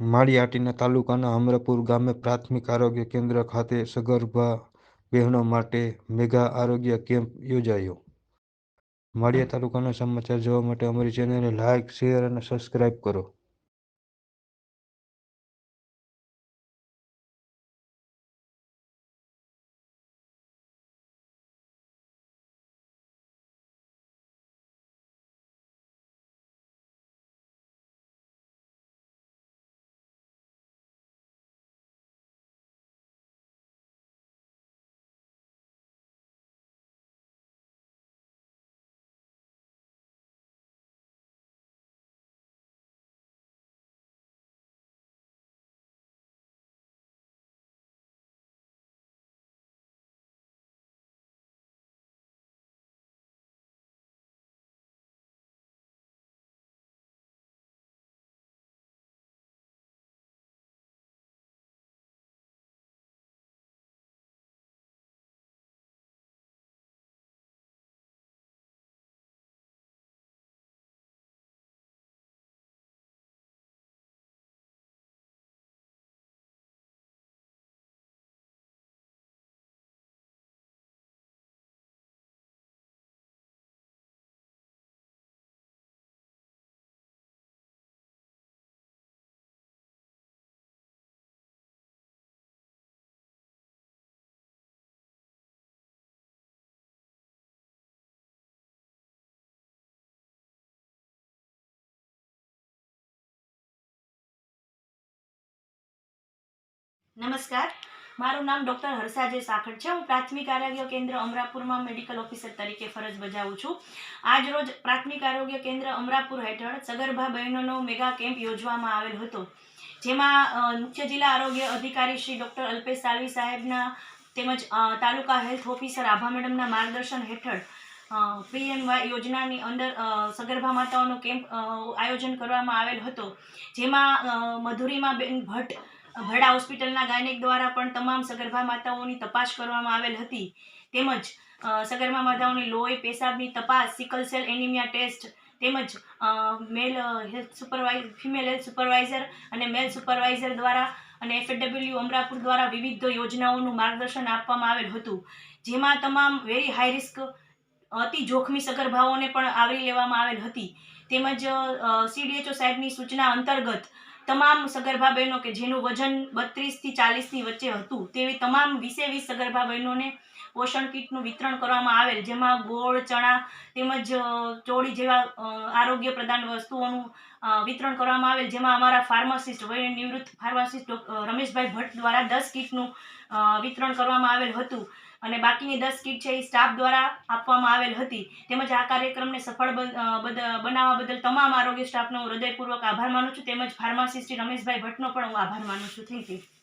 માળિયાહાટીના તાલુકાના અમરપુર ગામે પ્રાથમિક આરોગ્ય કેન્દ્ર ખાતે સગર્ભા બહેનો માટે મેગા આરોગ્ય કેમ્પ યોજાયો. માળિયા તાલુકાના સમાચાર જોવા માટે અમારી ચેનલને લાઇક શેર અને સબસ્ક્રાઇબ કરો. નમસ્કાર. મારું નામ ડૉક્ટર હર્ષાજે સાખર છે. હું પ્રાથમિક આરોગ્ય કેન્દ્ર અમરાપુરમાં મેડિકલ ઓફિસર તરીકે ફરજ બજાવું છું. આજ રોજ પ્રાથમિક આરોગ્ય કેન્દ્ર અમરાપુર હેઠળ સગર્ભા બહેનોનો મેગા કેમ્પ યોજવામાં આવેલ હતો. જેમાં મુખ્ય જિલ્લા આરોગ્ય અધિકારી શ્રી ડૉક્ટર અલ્પેશ સાલવી સાહેબના તેમજ તાલુકા હેલ્થ ઓફિસર આભા મેડમના માર્ગદર્શન હેઠળ પીએમવાય યોજનાની અંદર સગર્ભા માતાઓનો કેમ્પ આયોજન કરવામાં આવેલ હતો. જેમાં મધુરિમા બેન ભટ્ટ ભડા હોસ્પિટલના ગાયનેક દ્વારા પણ તમામ સગર્ભા માતાઓની તપાસ કરવામાં આવેલ હતી. તેમજ સગર્ભા માતાઓની લોહી, પેશાબની તપાસ, સિકલ એનિમિયા ટેસ્ટ, તેમજ male health supervise, female health supervisor અને મેલ સુપરવાઇઝર દ્વારા અને એફએડબલ્યુ અમરાપુર દ્વારા વિવિધ યોજનાઓનું માર્ગદર્શન આપવામાં આવેલ હતું. જેમાં તમામ વેરી હાઈ રિસ્ક, અતિ જોખમી સગર્ભાઓને પણ આવરી લેવામાં આવેલ હતી. તેમજ સીડીએચઓ સાહેબની સૂચના અંતર્ગત તમામ સગર્ભા બહેનો કે જેનું વજન બત્રીસથી ચાલીસની વચ્ચે હતું, તેવી તમામ વીસે વીસ સગર્ભા બહેનોને પોષણ કીટનું વિતરણ કરવામાં આવેલ, જેમાં ગોળ, ચણા તેમજ ચોળી જેવા આરોગ્ય પ્રદાન વસ્તુઓનું વિતરણ કરવામાં આવેલ, જેમાં અમારા ફાર્માસિસ્ટ વય નિવૃત્ત ફાર્માસિસ્ટ રમેશભાઈ ભટ્ટ દ્વારા દસ કીટનું વિતરણ કરવામાં આવેલ હતું અને બાકીની દસ કીટ છે એ સ્ટાફ દ્વારા આપવામાં આવેલ હતી. તેમજ આ કાર્યક્રમને સફળ બનાવવા બદલ તમામ આરોગ્ય સ્ટાફનો હૃદયપૂર્વક આભાર માનું છું. તેમજ શ્રી રમેશભાઈ ભટ્ટનો પણ હું આભાર માનું છું. Thank you